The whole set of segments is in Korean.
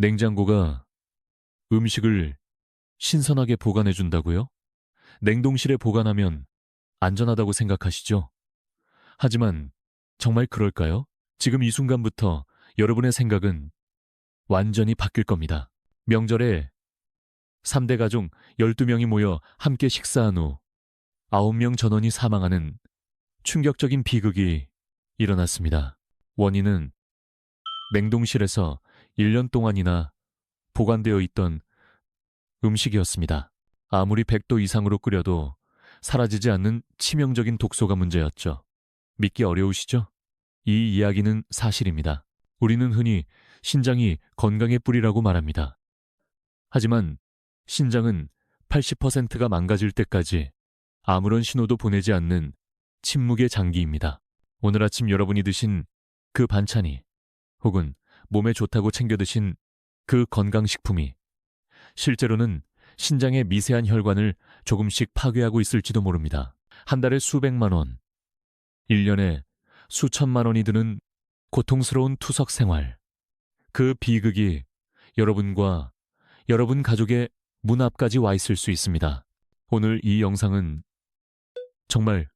냉장고가 음식을 신선하게 보관해 준다고요? 냉동실에 보관하면 안전하다고 생각하시죠? 하지만 정말 그럴까요? 지금 이 순간부터 여러분의 생각은 완전히 바뀔 겁니다. 명절에 3대 가족 12명이 모여 함께 식사한 후 9명 전원이 사망하는 충격적인 비극이 일어났습니다. 원인은 냉동실에서 1년 동안이나 보관되어 있던 음식이었습니다. 아무리 100도 이상으로 끓여도 사라지지 않는 치명적인 독소가 문제였죠. 믿기 어려우시죠? 이 이야기는 사실입니다. 우리는 흔히 신장이 건강의 뿌리라고 말합니다. 하지만 신장은 80%가 망가질 때까지 아무런 신호도 보내지 않는 침묵의 장기입니다. 오늘 아침 여러분이 드신 그 반찬이 혹은 몸에 좋다고 챙겨 드신 그 건강식품이 실제로는 신장의 미세한 혈관을 조금씩 파괴하고 있을지도 모릅니다. 한 달에 수백만 원, 1년에 수천만 원이 드는 고통스러운 투석 생활. 그 비극이 여러분과 여러분 가족의 문 앞까지 와 있을 수 있습니다. 오늘 이 영상은 정말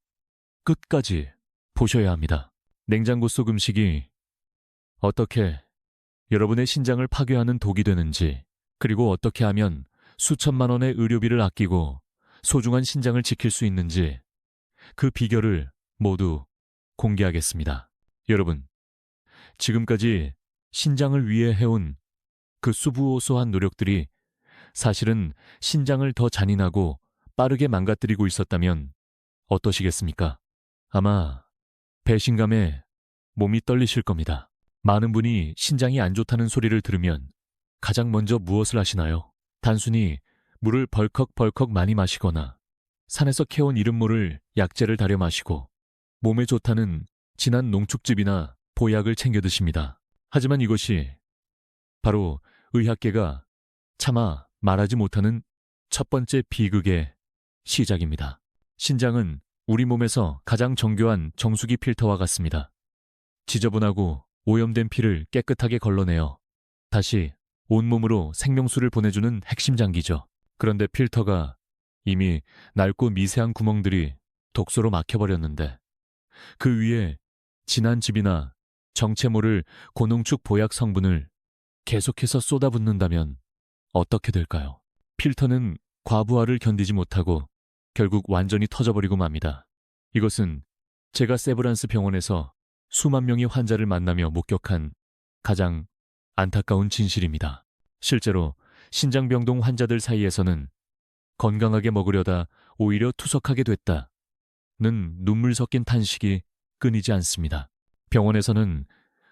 끝까지 보셔야 합니다. 냉장고 속 음식이 어떻게 여러분의 신장을 파괴하는 독이 되는지, 그리고 어떻게 하면 수천만 원의 의료비를 아끼고 소중한 신장을 지킬 수 있는지 그 비결을 모두 공개하겠습니다. 여러분, 지금까지 신장을 위해 해온 그 수부오소한 노력들이 사실은 신장을 더 잔인하고 빠르게 망가뜨리고 있었다면 어떠시겠습니까? 아마 배신감에 몸이 떨리실 겁니다. 많은 분이 신장이 안 좋다는 소리를 들으면 가장 먼저 무엇을 하시나요? 단순히 물을 벌컥벌컥 많이 마시거나 산에서 캐온 이른모를 약재를 달여 마시고 몸에 좋다는 진한 농축즙이나 보약을 챙겨 드십니다. 하지만 이것이 바로 의학계가 차마 말하지 못하는 첫 번째 비극의 시작입니다. 신장은 우리 몸에서 가장 정교한 정수기 필터와 같습니다. 지저분하고 오염된 피를 깨끗하게 걸러내어 다시 온몸으로 생명수를 보내주는 핵심 장기죠. 그런데 필터가 이미 낡고 미세한 구멍들이 독소로 막혀버렸는데 그 위에 진한 즙이나 정체 모를 고농축 보약 성분을 계속해서 쏟아붓는다면 어떻게 될까요? 필터는 과부하를 견디지 못하고 결국 완전히 터져버리고 맙니다. 이것은 제가 세브란스 병원에서 수만 명의 환자를 만나며 목격한 가장 안타까운 진실입니다. 실제로 신장병동 환자들 사이에서는 건강하게 먹으려다 오히려 투석하게 됐다는 눈물 섞인 탄식이 끊이지 않습니다. 병원에서는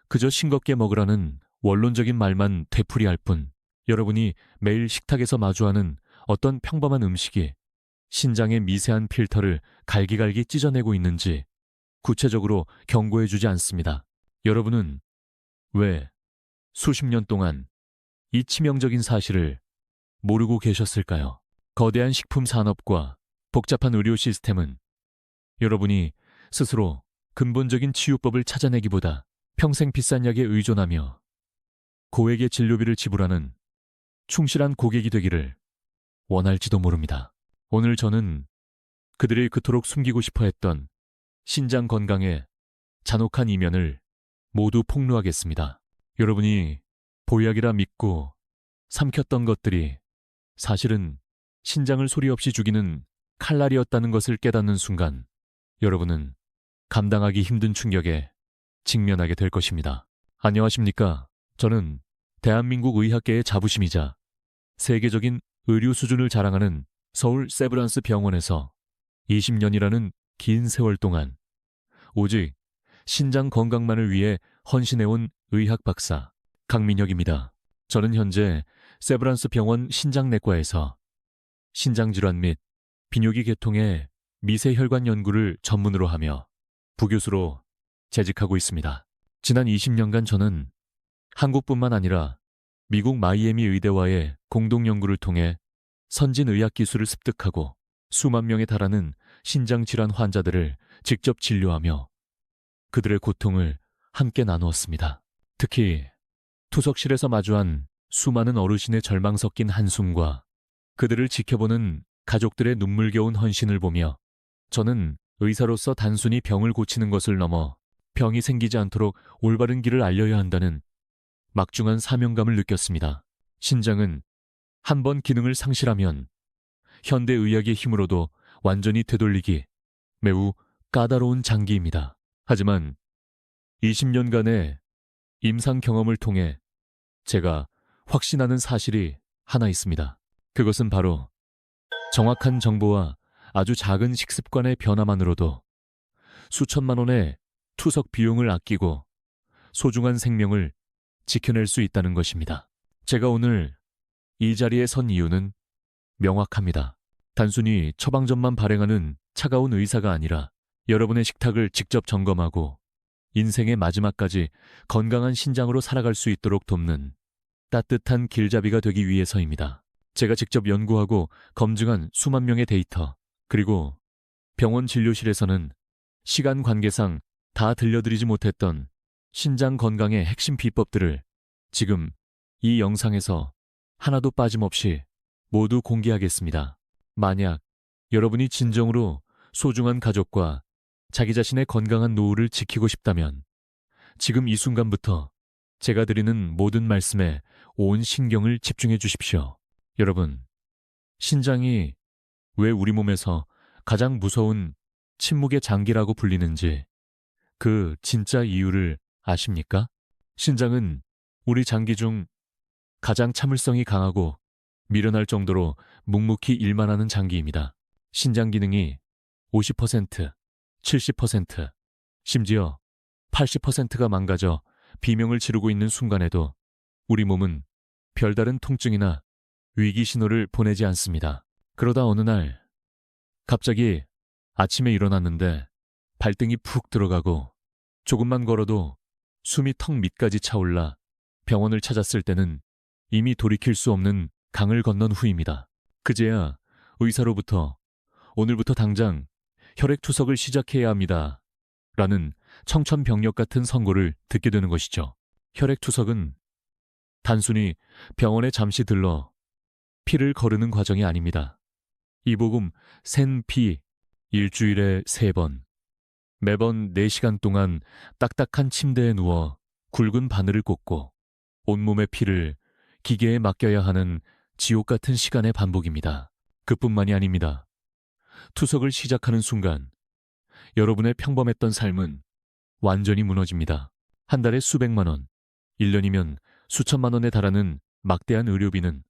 그저 싱겁게 먹으라는 원론적인 말만 되풀이할 뿐 여러분이 매일 식탁에서 마주하는 어떤 평범한 음식이 신장의 미세한 필터를 갈기갈기 찢어내고 있는지 구체적으로 경고해 주지 않습니다. 여러분은 왜 수십 년 동안 이 치명적인 사실을 모르고 계셨을까요? 거대한 식품 산업과 복잡한 의료 시스템은 여러분이 스스로 근본적인 치유법을 찾아내기보다 평생 비싼 약에 의존하며 고액의 진료비를 지불하는 충실한 고객이 되기를 원할지도 모릅니다. 오늘 저는 그들이 그토록 숨기고 싶어 했던 신장 건강의 잔혹한 이면을 모두 폭로하겠습니다. 여러분이 보약이라 믿고 삼켰던 것들이 사실은 신장을 소리 없이 죽이는 칼날이었다는 것을 깨닫는 순간 여러분은 감당하기 힘든 충격에 직면하게 될 것입니다. 안녕하십니까? 저는 대한민국 의학계의 자부심이자 세계적인 의료 수준을 자랑하는 서울 세브란스 병원에서 20년이라는 긴 세월 동안 오직 신장 건강만을 위해 헌신해온 의학 박사 강민혁입니다. 저는 현재 세브란스 병원 신장내과에서 신장질환 및 비뇨기 계통의 미세혈관 연구를 전문으로 하며 부교수로 재직하고 있습니다. 지난 20년간 저는 한국뿐만 아니라 미국 마이애미 의대와의 공동 연구를 통해 선진 의학 기술을 습득하고 수만 명에 달하는 신장 질환 환자들을 직접 진료하며 그들의 고통을 함께 나누었습니다. 특히 투석실에서 마주한 수많은 어르신의 절망 섞인 한숨과 그들을 지켜보는 가족들의 눈물겨운 헌신을 보며 저는 의사로서 단순히 병을 고치는 것을 넘어 병이 생기지 않도록 올바른 길을 알려야 한다는 막중한 사명감을 느꼈습니다. 신장은 한 번 기능을 상실하면 현대 의학의 힘으로도 완전히 되돌리기 매우 까다로운 장기입니다. 하지만 20년간의 임상 경험을 통해 제가 확신하는 사실이 하나 있습니다. 그것은 바로 정확한 정보와 아주 작은 식습관의 변화만으로도 수천만 원의 투석 비용을 아끼고 소중한 생명을 지켜낼 수 있다는 것입니다. 제가 오늘 이 자리에 선 이유는 명확합니다. 단순히 처방전만 발행하는 차가운 의사가 아니라 여러분의 식탁을 직접 점검하고 인생의 마지막까지 건강한 신장으로 살아갈 수 있도록 돕는 따뜻한 길잡이가 되기 위해서입니다. 제가 직접 연구하고 검증한 수만 명의 데이터, 그리고 병원 진료실에서는 시간 관계상 다 들려드리지 못했던 신장 건강의 핵심 비법들을 지금 이 영상에서 하나도 빠짐없이 모두 공개하겠습니다. 만약 여러분이 진정으로 소중한 가족과 자기 자신의 건강한 노후를 지키고 싶다면 지금 이 순간부터 제가 드리는 모든 말씀에 온 신경을 집중해 주십시오. 여러분, 신장이 왜 우리 몸에서 가장 무서운 침묵의 장기라고 불리는지 그 진짜 이유를 아십니까? 신장은 우리 장기 중 가장 참을성이 강하고 미련할 정도로 묵묵히 일만 하는 장기입니다. 신장 기능이 50%, 70%, 심지어 80%가 망가져 비명을 지르고 있는 순간에도 우리 몸은 별다른 통증이나 위기 신호를 보내지 않습니다. 그러다 어느 날 갑자기 아침에 일어났는데 발등이 푹 들어가고 조금만 걸어도 숨이 턱 밑까지 차올라 병원을 찾았을 때는 이미 돌이킬 수 없는 강을 건넌 후입니다. 그제야 의사로부터 오늘부터 당장 혈액 투석을 시작해야 합니다. 라는 청천벽력 같은 선고를 듣게 되는 것이죠. 혈액 투석은 단순히 병원에 잠시 들러 피를 거르는 과정이 아닙니다. 이복음 센 피 일주일에 세 번, 매번 4시간 동안 딱딱한 침대에 누워 굵은 바늘을 꽂고 온몸의 피를 기계에 맡겨야 하는 지옥 같은 시간의 반복입니다. 그뿐만이 아닙니다. 투석을 시작하는 순간 여러분의 평범했던 삶은 완전히 무너집니다. 한 달에 수백만 원, 1년이면 수천만 원에 달하는 막대한 의료비는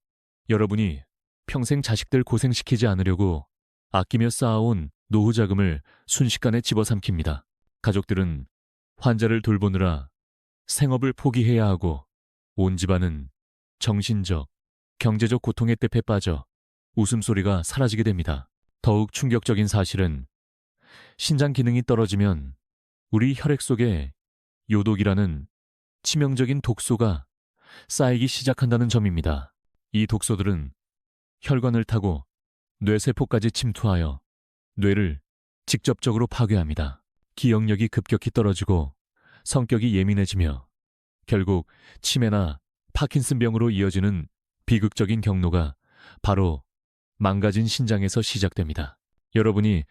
여러분이 평생 자식들 고생시키지 않으려고 아끼며 쌓아온 노후 자금을 순식간에 집어삼킵니다. 가족들은 환자를 돌보느라 생업을 포기해야 하고 온 집안은 정신적, 경제적 고통의 늪에 빠져 웃음소리가 사라지게 됩니다. 더욱 충격적인 사실은 신장 기능이 떨어지면 우리 혈액 속에 요독이라는 치명적인 독소가 쌓이기 시작한다는 점입니다. 이 독소들은 혈관을 타고 뇌세포까지 침투하여 뇌를 직접적으로 파괴합니다. 기억력이 급격히 떨어지고 성격이 예민해지며 결국 치매나 파킨슨병으로 이어지는 비극적인 경로가 바로 망가진 신장에서 시작됩니다. 여러분이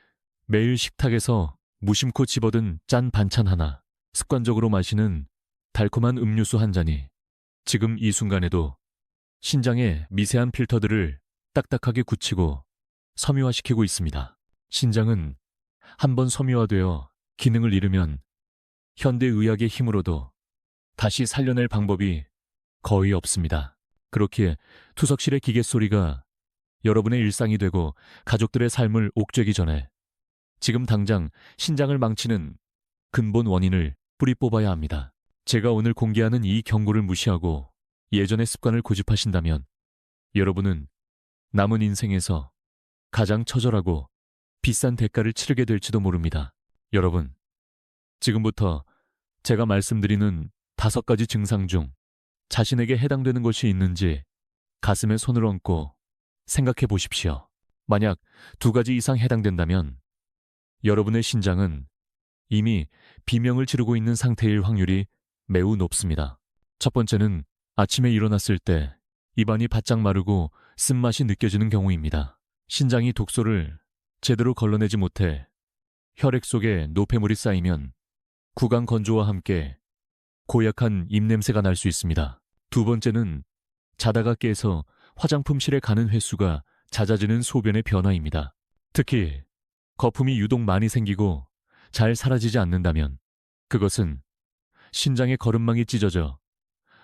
매일 식탁에서 무심코 집어든 짠 반찬 하나, 습관적으로 마시는 달콤한 음료수 한 잔이 지금 이 순간에도 신장의 미세한 필터들을 딱딱하게 굳히고 섬유화시키고 있습니다. 신장은 한번 섬유화되어 기능을 잃으면 현대 의학의 힘으로도 다시 살려낼 방법이 거의 없습니다. 그렇기에 투석실의 기계 소리가 여러분의 일상이 되고 가족들의 삶을 옥죄기 전에 지금 당장 신장을 망치는 근본 원인을 뿌리 뽑아야 합니다. 제가 오늘 공개하는 이 경고를 무시하고 예전의 습관을 고집하신다면 여러분은 남은 인생에서 가장 처절하고 비싼 대가를 치르게 될지도 모릅니다. 여러분, 지금부터 제가 말씀드리는 다섯 가지 증상 중 자신에게 해당되는 것이 있는지 가슴에 손을 얹고 생각해 보십시오. 만약 두 가지 이상 해당된다면 여러분의 신장은 이미 비명을 지르고 있는 상태일 확률이 매우 높습니다. 첫 번째는 아침에 일어났을 때 입안이 바짝 마르고 쓴맛이 느껴지는 경우입니다. 신장이 독소를 제대로 걸러내지 못해 혈액 속에 노폐물이 쌓이면 구강 건조와 함께 고약한 입냄새가 날 수 있습니다. 두 번째는 자다가 깨서 화장품실에 가는 횟수가 잦아지는 소변의 변화입니다. 특히 거품이 유독 많이 생기고 잘 사라지지 않는다면 그것은 신장의 거름망이 찢어져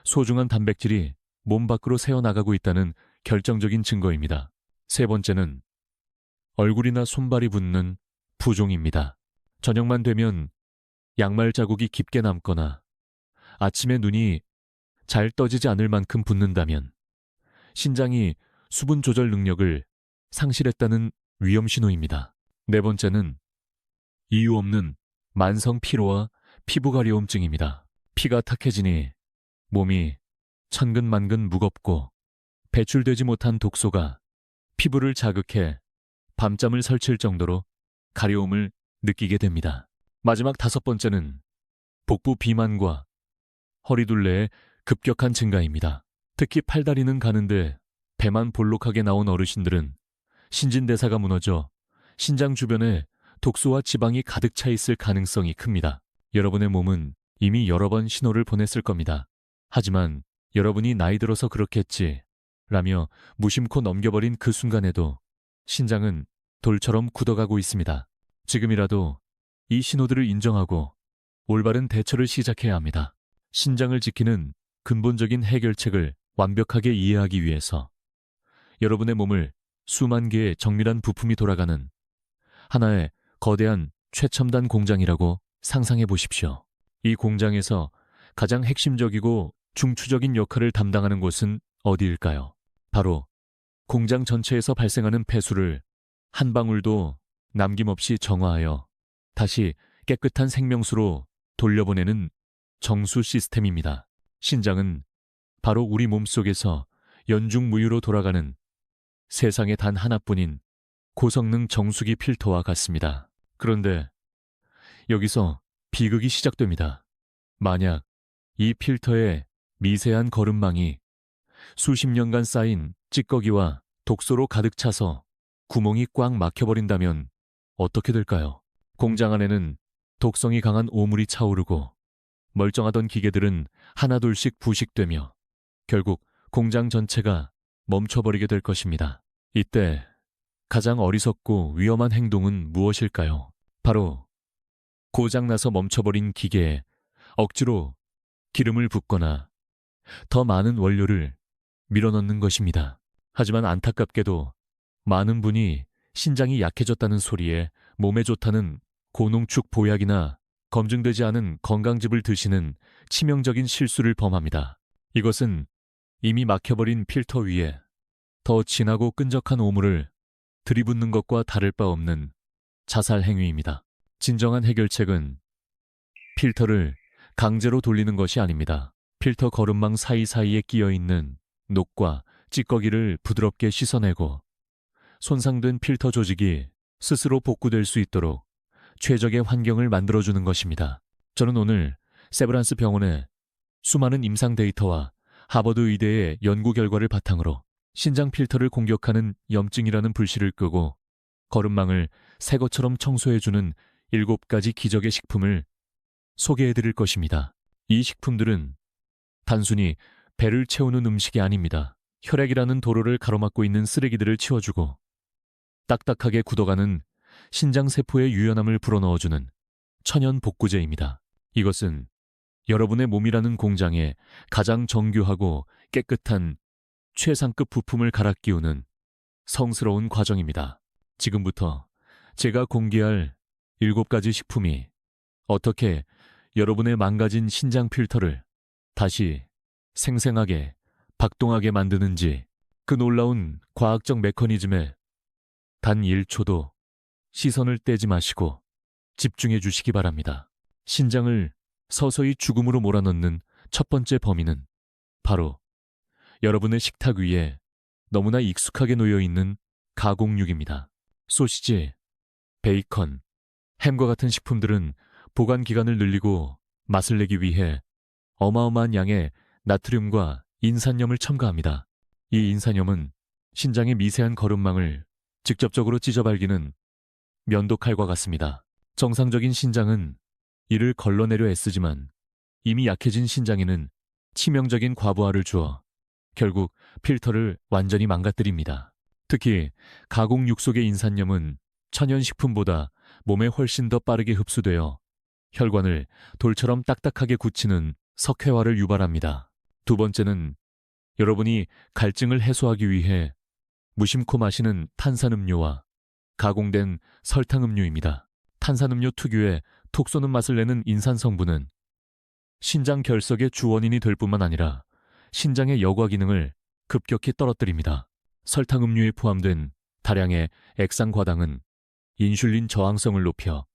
소중한 단백질이 몸 밖으로 새어나가고 있다는 결정적인 증거입니다. 세 번째는 얼굴이나 손발이 붓는 부종입니다. 저녁만 되면 양말 자국이 깊게 남거나 아침에 눈이 잘 떠지지 않을 만큼 붓는다면 신장이 수분 조절 능력을 상실했다는 위험 신호입니다. 네 번째는 이유 없는 만성 피로와 피부 가려움증입니다. 피가 탁해지니 몸이 천근만근 무겁고 배출되지 못한 독소가 피부를 자극해 밤잠을 설칠 정도로 가려움을 느끼게 됩니다. 마지막 다섯 번째는 복부 비만과 허리둘레의 급격한 증가입니다. 특히 팔다리는 가는데 배만 볼록하게 나온 어르신들은 신진대사가 무너져 신장 주변에 독소와 지방이 가득 차 있을 가능성이 큽니다. 여러분의 몸은 이미 여러 번 신호를 보냈을 겁니다. 하지만 여러분이 나이 들어서 그렇겠지 라며 무심코 넘겨버린 그 순간에도 신장은 돌처럼 굳어가고 있습니다. 지금이라도 이 신호들을 인정하고 올바른 대처를 시작해야 합니다. 신장을 지키는 근본적인 해결책을 완벽하게 이해하기 위해서 여러분의 몸을 수만 개의 정밀한 부품이 돌아가는 하나의 거대한 최첨단 공장이라고 상상해 보십시오. 이 공장에서 가장 핵심적이고 중추적인 역할을 담당하는 곳은 어디일까요? 바로 공장 전체에서 발생하는 폐수를 한 방울도 남김없이 정화하여 다시 깨끗한 생명수로 돌려보내는 정수 시스템입니다. 신장은 바로 우리 몸속에서 연중무휴로 돌아가는 세상에 단 하나뿐인 고성능 정수기 필터와 같습니다. 그런데 여기서 비극이 시작됩니다. 만약 이 필터에 미세한 거름망이 수십 년간 쌓인 찌꺼기와 독소로 가득 차서 구멍이 꽉 막혀버린다면 어떻게 될까요? 공장 안에는 독성이 강한 오물이 차오르고 멀쩡하던 기계들은 하나둘씩 부식되며 결국 공장 전체가 멈춰버리게 될 것입니다. 이때 가장 어리석고 위험한 행동은 무엇일까요? 바로 고장나서 멈춰버린 기계에 억지로 기름을 붓거나 더 많은 원료를 밀어넣는 것입니다. 하지만 안타깝게도 많은 분이 신장이 약해졌다는 소리에 몸에 좋다는 고농축 보약이나 검증되지 않은 건강즙을 드시는 치명적인 실수를 범합니다. 이것은 이미 막혀버린 필터 위에 더 진하고 끈적한 오물을 들이붓는 것과 다를 바 없는 자살 행위입니다. 진정한 해결책은 필터를 강제로 돌리는 것이 아닙니다. 필터 거름망 사이사이에 끼어 있는 녹과 찌꺼기를 부드럽게 씻어내고 손상된 필터 조직이 스스로 복구될 수 있도록 최적의 환경을 만들어주는 것입니다. 저는 오늘 세브란스 병원의 수많은 임상 데이터와 하버드 의대의 연구 결과를 바탕으로 신장 필터를 공격하는 염증이라는 불씨를 끄고 거름망을 새 것처럼 청소해주는 일곱 가지 기적의 식품을 소개해 드릴 것입니다. 이 식품들은 단순히 배를 채우는 음식이 아닙니다. 혈액이라는 도로를 가로막고 있는 쓰레기들을 치워주고 딱딱하게 굳어가는 신장 세포의 유연함을 불어넣어주는 천연 복구제입니다. 이것은 여러분의 몸이라는 공장에 가장 정교하고 깨끗한 최상급 부품을 갈아 끼우는 성스러운 과정입니다. 지금부터 제가 공개할 일곱 가지 식품이 어떻게 여러분의 망가진 신장 필터를 다시 생생하게 박동하게 만드는지 그 놀라운 과학적 메커니즘에 단 1초도 시선을 떼지 마시고 집중해 주시기 바랍니다. 신장을 서서히 죽음으로 몰아넣는 첫 번째 범인은 바로 여러분의 식탁 위에 너무나 익숙하게 놓여 있는 가공육입니다. 소시지, 베이컨, 햄과 같은 식품들은 보관 기간을 늘리고 맛을 내기 위해 어마어마한 양의 나트륨과 인산염을 첨가합니다. 이 인산염은 신장의 미세한 거름망을 직접적으로 찢어 발기는 면도칼과 같습니다. 정상적인 신장은 이를 걸러내려 애쓰지만 이미 약해진 신장에는 치명적인 과부하를 주어 결국 필터를 완전히 망가뜨립니다. 특히 가공 육속의 인산염은 천연식품보다 몸에 훨씬 더 빠르게 흡수되어 혈관을 돌처럼 딱딱하게 굳히는 석회화를 유발합니다. 두 번째는 여러분이 갈증을 해소하기 위해 무심코 마시는 탄산음료와 가공된 설탕 음료입니다. 탄산음료 특유의 톡 쏘는 맛을 내는 인산 성분은 신장 결석의 주원인이 될 뿐만 아니라 신장의 여과 기능을 급격히 떨어뜨립니다. 설탕 음료에 포함된 다량의 액상 과당은 인슐린 저항성을 높여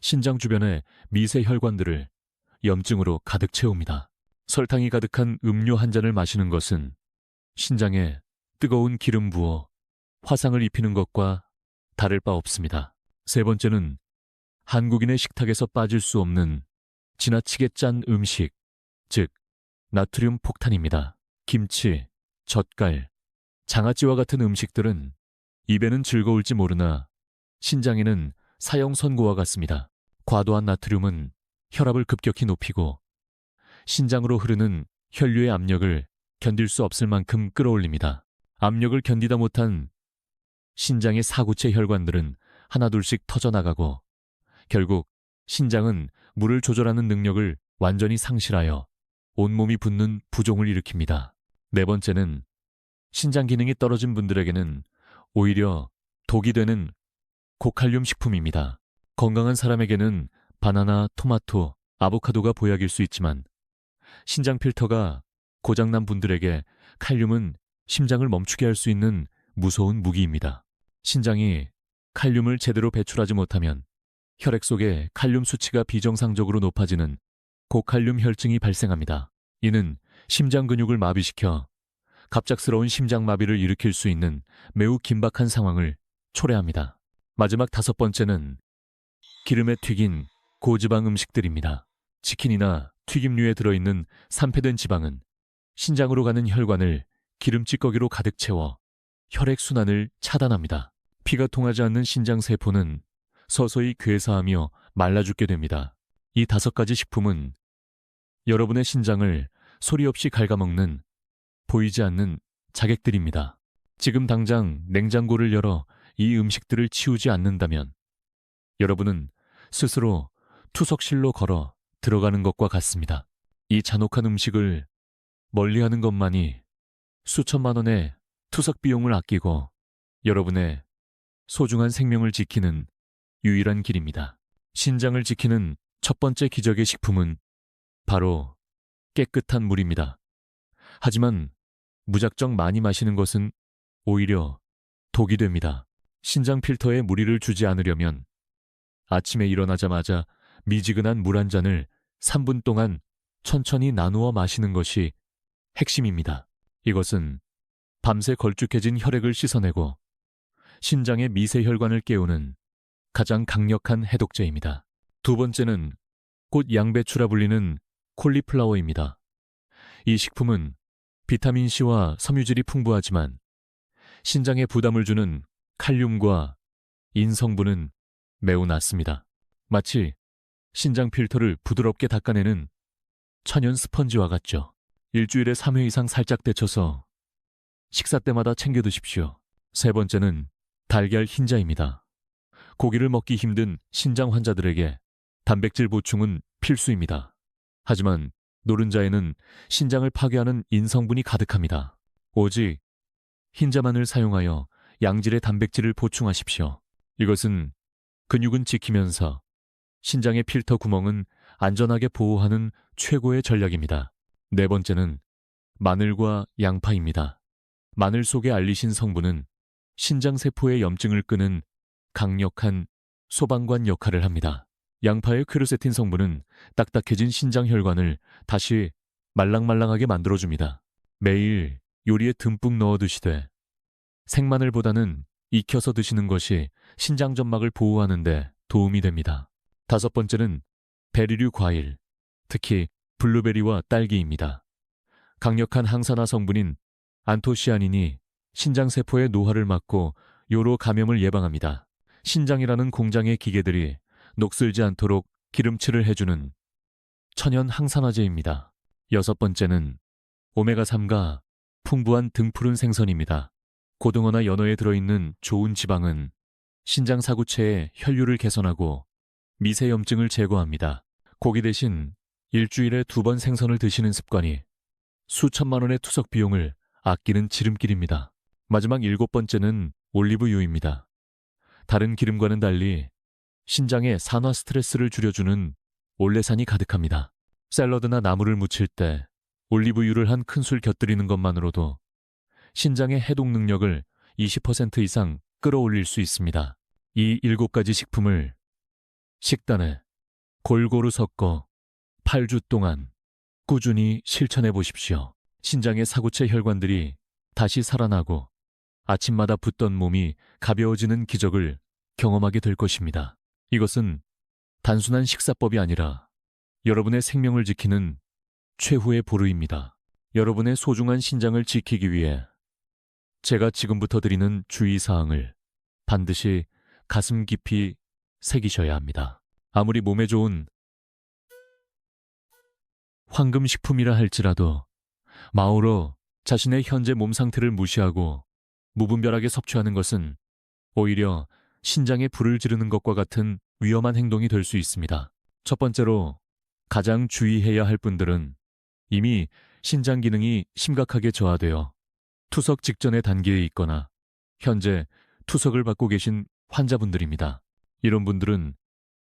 신장 주변의 미세 혈관들을 염증으로 가득 채웁니다. 설탕이 가득한 음료 한 잔을 마시는 것은 신장에 뜨거운 기름 부어 화상을 입히는 것과 다를 바 없습니다. 세 번째는 한국인의 식탁에서 빠질 수 없는 지나치게 짠 음식, 즉 나트륨 폭탄입니다. 김치, 젓갈, 장아찌와 같은 음식들은 입에는 즐거울지 모르나 신장에는 사형 선고와 같습니다. 과도한 나트륨은 혈압을 급격히 높이고 신장으로 흐르는 혈류의 압력을 견딜 수 없을 만큼 끌어올립니다. 압력을 견디다 못한 신장의 사구체 혈관들은 하나둘씩 터져나가고 결국 신장은 물을 조절하는 능력을 완전히 상실하여 온몸이 붓는 부종을 일으킵니다. 네 번째는 신장 기능이 떨어진 분들에게는 오히려 독이 되는 고칼륨 식품입니다. 건강한 사람에게는 바나나, 토마토, 아보카도가 보약일 수 있지만 신장 필터가 고장난 분들에게 칼륨은 심장을 멈추게 할 수 있는 무서운 무기입니다. 신장이 칼륨을 제대로 배출하지 못하면 혈액 속에 칼륨 수치가 비정상적으로 높아지는 고칼륨 혈증이 발생합니다. 이는 심장 근육을 마비시켜 갑작스러운 심장마비를 일으킬 수 있는 매우 긴박한 상황을 초래합니다. 마지막 다섯 번째는 기름에 튀긴 고지방 음식들입니다. 치킨이나 튀김류에 들어있는 산패된 지방은 신장으로 가는 혈관을 기름찌꺼기로 가득 채워 혈액순환을 차단합니다. 피가 통하지 않는 신장 세포는 서서히 괴사하며 말라 죽게 됩니다. 이 다섯 가지 식품은 여러분의 신장을 소리 없이 갉아먹는 보이지 않는 자객들입니다. 지금 당장 냉장고를 열어 이 음식들을 치우지 않는다면 여러분은 스스로 투석실로 걸어 들어가는 것과 같습니다. 이 잔혹한 음식을 멀리하는 것만이 수천만 원의 투석 비용을 아끼고 여러분의 소중한 생명을 지키는 유일한 길입니다. 신장을 지키는 첫 번째 기적의 식품은 바로 깨끗한 물입니다. 하지만 무작정 많이 마시는 것은 오히려 독이 됩니다. 신장 필터에 무리를 주지 않으려면 아침에 일어나자마자 미지근한 물 한 잔을 3분 동안 천천히 나누어 마시는 것이 핵심입니다. 이것은 밤새 걸쭉해진 혈액을 씻어내고 신장의 미세 혈관을 깨우는 가장 강력한 해독제입니다. 두 번째는 곧 양배추라 불리는 콜리플라워입니다. 이 식품은 비타민C와 섬유질이 풍부하지만 신장에 부담을 주는 칼륨과 인성분은 매우 낮습니다. 마치 신장 필터를 부드럽게 닦아내는 천연 스펀지와 같죠. 일주일에 3회 이상 살짝 데쳐서 식사 때마다 챙겨 드십시오. 세 번째는 달걀 흰자입니다. 고기를 먹기 힘든 신장 환자들에게 단백질 보충은 필수입니다. 하지만 노른자에는 신장을 파괴하는 인성분이 가득합니다. 오직 흰자만을 사용하여 양질의 단백질을 보충하십시오. 이것은 근육은 지키면서 신장의 필터 구멍은 안전하게 보호하는 최고의 전략입니다. 네 번째는 마늘과 양파입니다. 마늘 속에 알리신 성분은 신장세포의 염증을 끄는 강력한 소방관 역할을 합니다. 양파의 퀘르세틴 성분은 딱딱해진 신장 혈관을 다시 말랑말랑하게 만들어줍니다. 매일 요리에 듬뿍 넣어 드시되 생마늘보다는 익혀서 드시는 것이 신장 점막을 보호하는 데 도움이 됩니다. 다섯 번째는 베리류 과일, 특히 블루베리와 딸기입니다. 강력한 항산화 성분인 안토시아닌이 신장세포의 노화를 막고 요로 감염을 예방합니다. 신장이라는 공장의 기계들이 녹슬지 않도록 기름칠을 해주는 천연 항산화제입니다. 여섯 번째는 오메가3가 풍부한 등푸른 생선입니다. 고등어나 연어에 들어있는 좋은 지방은 신장 사구체의 혈류를 개선하고 미세염증을 제거합니다. 고기 대신 일주일에 두 번 생선을 드시는 습관이 수천만 원의 투석 비용을 아끼는 지름길입니다. 마지막 일곱 번째는 올리브유입니다. 다른 기름과는 달리 신장의 산화 스트레스를 줄여주는 올레산이 가득합니다. 샐러드나 나물을 무칠 때 올리브유를 한 큰술 곁들이는 것만으로도 신장의 해독 능력을 20% 이상 끌어올릴 수 있습니다. 이 일곱 가지 식품을 식단에 골고루 섞어 8주 동안 꾸준히 실천해 보십시오. 신장의 사구체 혈관들이 다시 살아나고 아침마다 붓던 몸이 가벼워지는 기적을 경험하게 될 것입니다. 이것은 단순한 식사법이 아니라 여러분의 생명을 지키는 최후의 보루입니다. 여러분의 소중한 신장을 지키기 위해 제가 지금부터 드리는 주의사항을 반드시 가슴 깊이 새기셔야 합니다. 아무리 몸에 좋은 황금식품이라 할지라도 마오로 자신의 현재 몸 상태를 무시하고 무분별하게 섭취하는 것은 오히려 신장에 불을 지르는 것과 같은 위험한 행동이 될 수 있습니다. 첫 번째로 가장 주의해야 할 분들은 이미 신장 기능이 심각하게 저하되어 투석 직전의 단계에 있거나 현재 투석을 받고 계신 환자분들입니다. 이런 분들은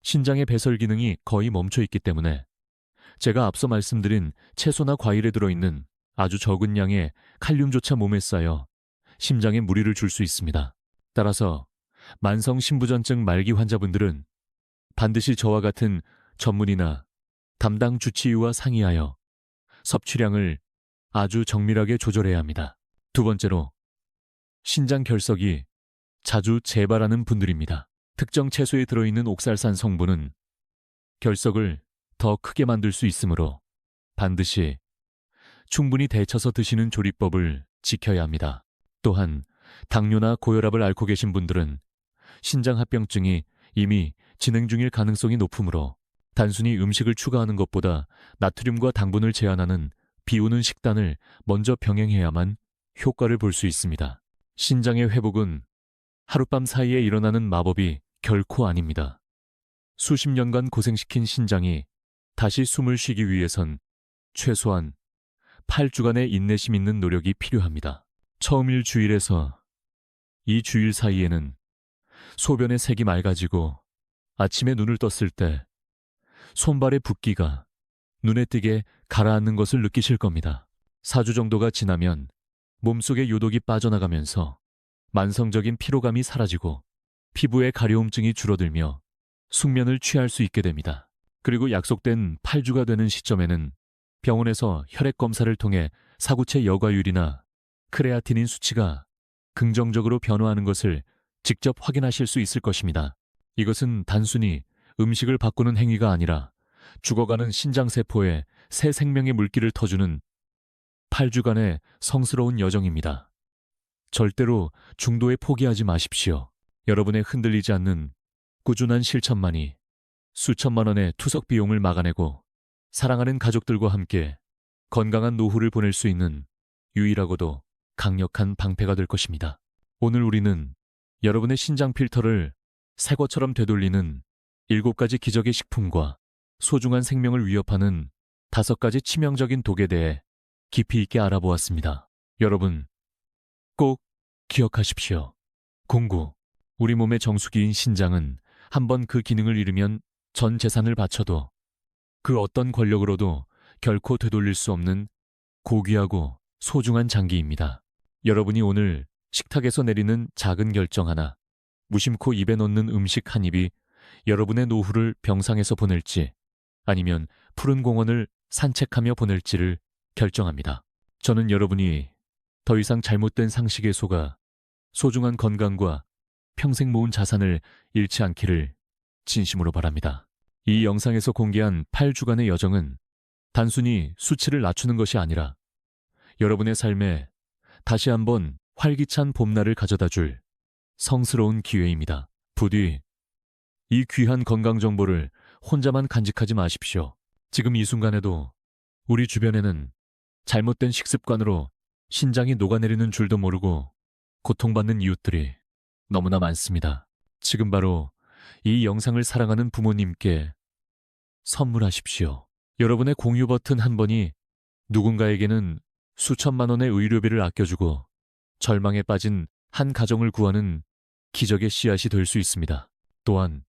신장의 배설 기능이 거의 멈춰 있기 때문에 제가 앞서 말씀드린 채소나 과일에 들어있는 아주 적은 양의 칼륨조차 몸에 쌓여 심장에 무리를 줄 수 있습니다. 따라서 만성 신부전증 말기 환자분들은 반드시 저와 같은 전문의나 담당 주치의와 상의하여 섭취량을 아주 정밀하게 조절해야 합니다. 두 번째로 신장 결석이 자주 재발하는 분들입니다. 특정 채소에 들어있는 옥살산 성분은 결석을 더 크게 만들 수 있으므로 반드시 충분히 데쳐서 드시는 조리법을 지켜야 합니다. 또한 당뇨나 고혈압을 앓고 계신 분들은 신장합병증이 이미 진행 중일 가능성이 높으므로 단순히 음식을 추가하는 것보다 나트륨과 당분을 제한하는 비우는 식단을 먼저 병행해야만 효과를 볼 수 있습니다. 신장의 회복은 하룻밤 사이에 일어나는 마법이 결코 아닙니다. 수십 년간 고생시킨 신장이 다시 숨을 쉬기 위해선 최소한 8주간의 인내심 있는 노력이 필요합니다. 처음일 주일에서 이 주일 사이에는 소변의 색이 맑아지고 아침에 눈을 떴을 때 손발의 붓기가 눈에 띄게 가라앉는 것을 느끼실 겁니다. 4주 정도가 지나면 몸속의 요독이 빠져나가면서 만성적인 피로감이 사라지고 피부의 가려움증이 줄어들며 숙면을 취할 수 있게 됩니다. 그리고 약속된 8주가 되는 시점에는 병원에서 혈액 검사를 통해 사구체 여과율이나 크레아티닌 수치가 긍정적으로 변화하는 것을 직접 확인하실 수 있을 것입니다. 이것은 단순히 음식을 바꾸는 행위가 아니라 죽어가는 신장세포에 새 생명의 물기를 터주는 8주간의 성스러운 여정입니다. 절대로 중도에 포기하지 마십시오. 여러분의 흔들리지 않는 꾸준한 실천만이 수천만 원의 투석 비용을 막아내고 사랑하는 가족들과 함께 건강한 노후를 보낼 수 있는 유일하고도 강력한 방패가 될 것입니다. 오늘 우리는 여러분의 신장 필터를 새 것처럼 되돌리는 일곱 가지 기적의 식품과 소중한 생명을 위협하는 다섯 가지 치명적인 독에 대해 깊이 있게 알아보았습니다. 여러분, 꼭 기억하십시오. 공구. 우리 몸의 정수기인 신장은 한번 그 기능을 잃으면 전 재산을 바쳐도 그 어떤 권력으로도 결코 되돌릴 수 없는 고귀하고 소중한 장기입니다. 여러분이 오늘 식탁에서 내리는 작은 결정 하나, 무심코 입에 넣는 음식 한 입이 여러분의 노후를 병상에서 보낼지 아니면 푸른 공원을 산책하며 보낼지를 결정합니다. 저는 여러분이 더 이상 잘못된 상식에 속아 소중한 건강과 평생 모은 자산을 잃지 않기를 진심으로 바랍니다. 이 영상에서 공개한 8주간의 여정은 단순히 수치를 낮추는 것이 아니라 여러분의 삶에 다시 한번 활기찬 봄날을 가져다 줄 성스러운 기회입니다. 부디 이 귀한 건강 정보를 혼자만 간직하지 마십시오. 지금 이 순간에도 우리 주변에는 잘못된 식습관으로 신장이 녹아내리는 줄도 모르고 고통받는 이웃들이 너무나 많습니다. 지금 바로 이 영상을 사랑하는 부모님께 선물하십시오. 여러분의 공유 버튼 한 번이 누군가에게는 수천만 원의 의료비를 아껴주고 절망에 빠진 한 가정을 구하는 기적의 씨앗이 될 수 있습니다. 또한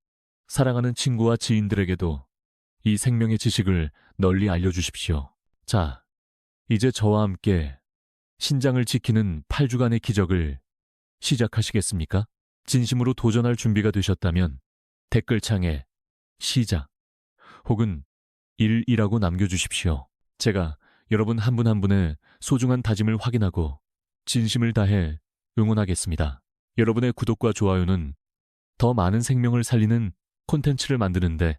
사랑하는 친구와 지인들에게도 이 생명의 지식을 널리 알려주십시오. 자, 이제 저와 함께 신장을 지키는 8주간의 기적을 시작하시겠습니까? 진심으로 도전할 준비가 되셨다면 댓글창에 시작 혹은 1이라고 남겨주십시오. 제가 여러분 한분한 분의 소중한 다짐을 확인하고 진심을 다해 응원하겠습니다. 여러분의 구독과 좋아요는 더 많은 생명을 살리는 콘텐츠를 만드는데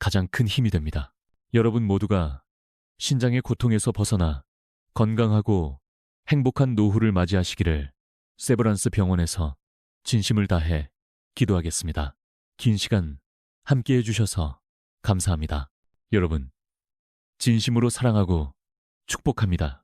가장 큰 힘이 됩니다. 여러분 모두가 신장의 고통에서 벗어나 건강하고 행복한 노후를 맞이하시기를 세브란스 병원에서 진심을 다해 기도하겠습니다. 긴 시간 함께 해주셔서 감사합니다. 여러분, 진심으로 사랑하고 축복합니다.